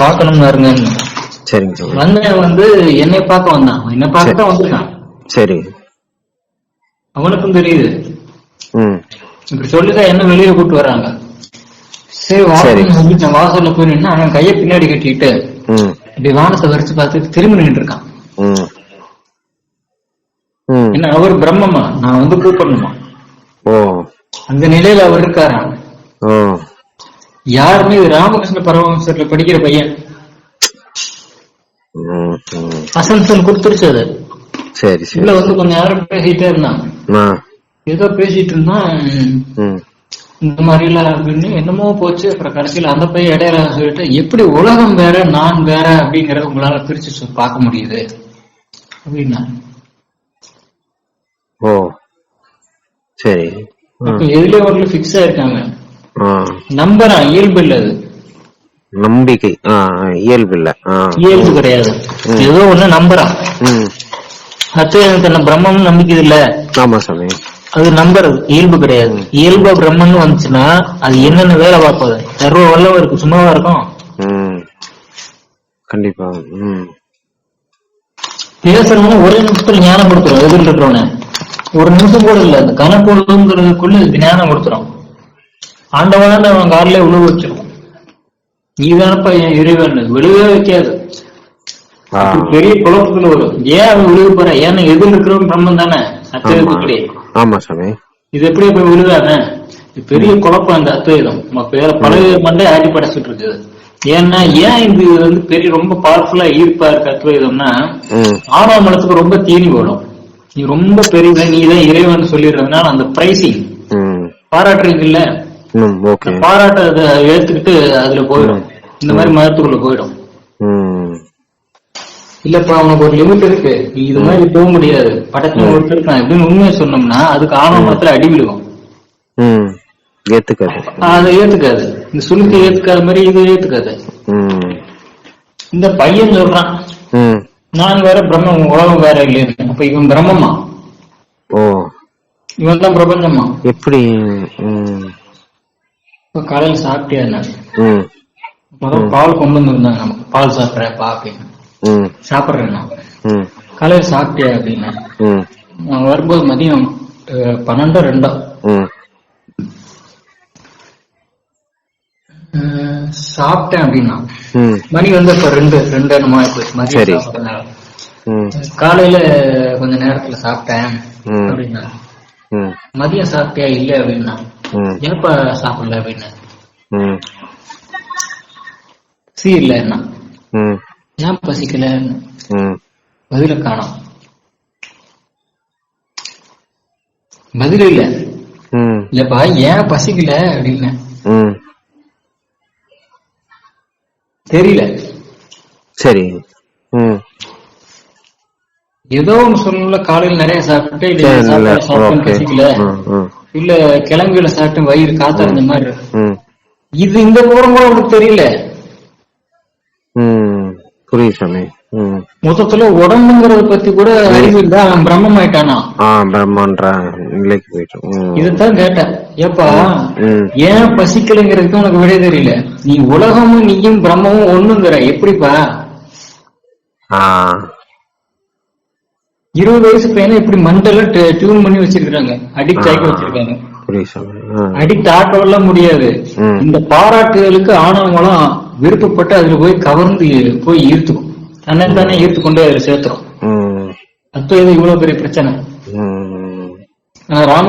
பார்க்கணும்னு இருங்க சரிங்க சாமி வந்தவன் வந்து என்னை பார்க்க வந்தான். என்னை பார்க்க தான் வந்திருக்கான். சரி. அவனுக்கும் தெரியுது. ம். இப்படி சொல்லிதான் என்ன வெளியில கூட்டு வராங்க. சரி சரி. வாசல் சொல்லிட்டேன் வாசல்ல போய் நின்று அவன் கையை பின்னாடி கட்டிட்டு இப்படி வானத்தை வரைச்சு பார்த்துட்டு திரும்பி நின்று இருக்கான். என்ன அவர் பிரம்மமா? நான் வந்து கூப்பிடணுமா? ஓ. அந்த நிலையில அவர் இருக்காராம் யாருமே ராமகிருஷ்ண பரமஹம்சர்ல படிக்கிற பையன். அசன்சன் கொடுத்துருச்சு அது. சரி உள்ள வந்து கொஞ்சம் நேரம் பேசிட்டே இருந்தான். ஏதோ பேசிட்டு இருந்தான். இந்த மாதிரி இல்ல அப்படின்னு என்னமோ போச்சு. அப்புறம் கடைசியில அந்த பையன் இடையில சொல்லிட்டு எப்படி உலகம் வேற நான் வேற? அப்படிங்கறத உங்களால பிரிச்சு பார்க்க முடியுது. அப்படின்னா. ஓ. சரி. எதுலயோ ஒரு பிக்ஸ் ஆயிருக்காங்க. நம்புறான் இயல்பு இல்ல அது. நம்பிக்கை இயல்பு இல்ல இயல்பு கிடையாது. ஏதோ ஒண்ணு நம்புறான் ம். அத்தையன் தன்னை பிரம்மம் நம்பிக்கிறது இல்ல. ஆமா சாமி. அது நம்புறது இயல்பு கிடையாது. இயல்பா பிரம்மன்னு வந்துச்சுன்னா அது என்னென்ன வேலை பார்ப்பது? சர்வ வல்லவம் இருக்கு சும்மாவா இருக்கும்? கண்டிப்பா பேசுறவங்க ஒரே நிமிஷத்துல ஞானம் கொடுத்துரும் எதிரில் இருக்கிறவன ஒரு நிமிஷம் கூட இல்ல அந்த கணக்குழுங்கிறதுக்குள்ள ஞானம் கொடுத்துரும். ஆண்டவன அவன் காலிலே விழுவ வச்சிருக்கும் நீதானப்பா என் இறைவன். விழுவே வைக்காது. பெரிய குழப்பத்துல வரும். ஏன் அவன் விழுக போற? ஏன்னா எதிரில் இருக்கிறவன் பிரம்மன் தானே? அத்தியத்துப்படி ஆமா. சாமி. இது எப்படி போய் விழுதானே பெரிய குழப்பம் அந்த அத்வைதம் பேர பழைய மண்டே ஆட்டி படைச்சிட்டு இருக்குது. ஏன்னா ஏன் இது வந்து பெரிய ரொம்ப பவர்ஃபுல்லா ஈர்ப்பா இருக்கு அத்வைதம்னா ஆணவ மனத்துக்கு ரொம்ப தீனி போடும். நீ ரொம்ப பெரிய நீ தான் இறைவன் சொல்லிடுறதுனால அந்த பிரைசிங் பாராட்டுறீங்கல்ல ம் ஓகே. பாராட்ட அதை ஏத்துக்கிட்டு அதுல போயிடும். இந்த மாதிரி மதத்துக்குள்ள போயிடும். இல்லப்பா உனக்கு ஒரு லிமிட் இருக்கு. நீ இது மாதிரி போக முடியாது. படத்துல ஒருத்தர் இருக்கான் எப்படின்னு உண்மையை சொன்னோம்னா அதுக்கு ஆணவ மதத்துல அடி விழுகும். ம். ஏத்துக்காது. அதை ஏத்துக்காது. இந்த சுளுக்கு ஏத்துக்காத மாதிரி இது ஏத்துக்காது. இந்த பையன் சொல்றான் நான் வேற பிரம்மம் உலகம் வேற இல்லைன்னு அப்ப இவன் பிரம்மமா ஓ. இவன் தான் பிரபஞ்சமா எப்படி இப்ப காலையில ம். முதல்ல பால் கொண்டு வந்திருந்தாங்க நமக்கு பால் சாப்பிட்றேன் பா அப்படின்னு. ம். சாப்பிட்றேன் நான் ம். காலையில சாப்பிட்டியா அப்படின்னு. நான் வரும்போது மதியம் பன்னெண்டோ ரெண்டோ. சாப்பிட்டேன் அப்படின்னா. மணி வந்து இப்ப ரெண்டு ரெண்டு என்னமோ ஆயிப்போச்சு மதியம் காலையில கொஞ்ச நேரத்துல சாப்பிட்டேன். அப்படின்னா. மதியம் சாப்பிட்டியா இல்ல அப்படின்னா. ஏப்பா சாப்பிடல அப்படின்னு? சி இல்ல என்ன? ஏன் பசிக்கல? பதில காணோம். பதில் இல்ல. இல்லப்பா ஏன் பசிக்கல அப்படின்னு? தெரியல. சரி. ஏதோ ஒண்ணு சொல்லல காலையில நிறைய சாப்பிட்டு பசிக்கல. இல்ல கிழங்குல சாப்பிட்டு வயிறு காத்தறிஞ்ச மாதிரி. இது இந்த விவரம் கூட உனக்கு தெரியல? புரியுது சாமி. மொத்தத்துல உடம்புங்கிறத பத்தி கூட அறிவு இல்ல. அவன் பிரம்மம் ஆயிட்டானா ஆ பிரம்மன்ற நிலைக்கு போயிட்டு. ம். இதைத்தான் கேட்டேன். ஏப்பா ஏன் பசிக்கலைங்கிறதுக்கு உனக்கு விடை தெரியல? நீ உலகமும் நீயும் பிரம்மமும் ஒண்ணுங்கிற. எப்படிப்பா? இருபது வயசு பையனை இப்படி மண்டல டியூன் பண்ணி வச்சிருக்காங்க. அடிக்ட் ஆகி வச்சிருக்காங்க அடிக்ட் ஆட்டவெல்லாம் முடியாது. இந்த பாராட்டுதலுக்கு ஆணவங்களும் விருப்பப்பட்டு அதுல போய் கவர்ந்து போய் ஈர்த்துக்கும். தன்னை தானே ஈர்த்து கொண்டு அதுல சேர்த்துரும். அப்ப இது இவ்வளவு பெரிய பிரச்சனை. ராம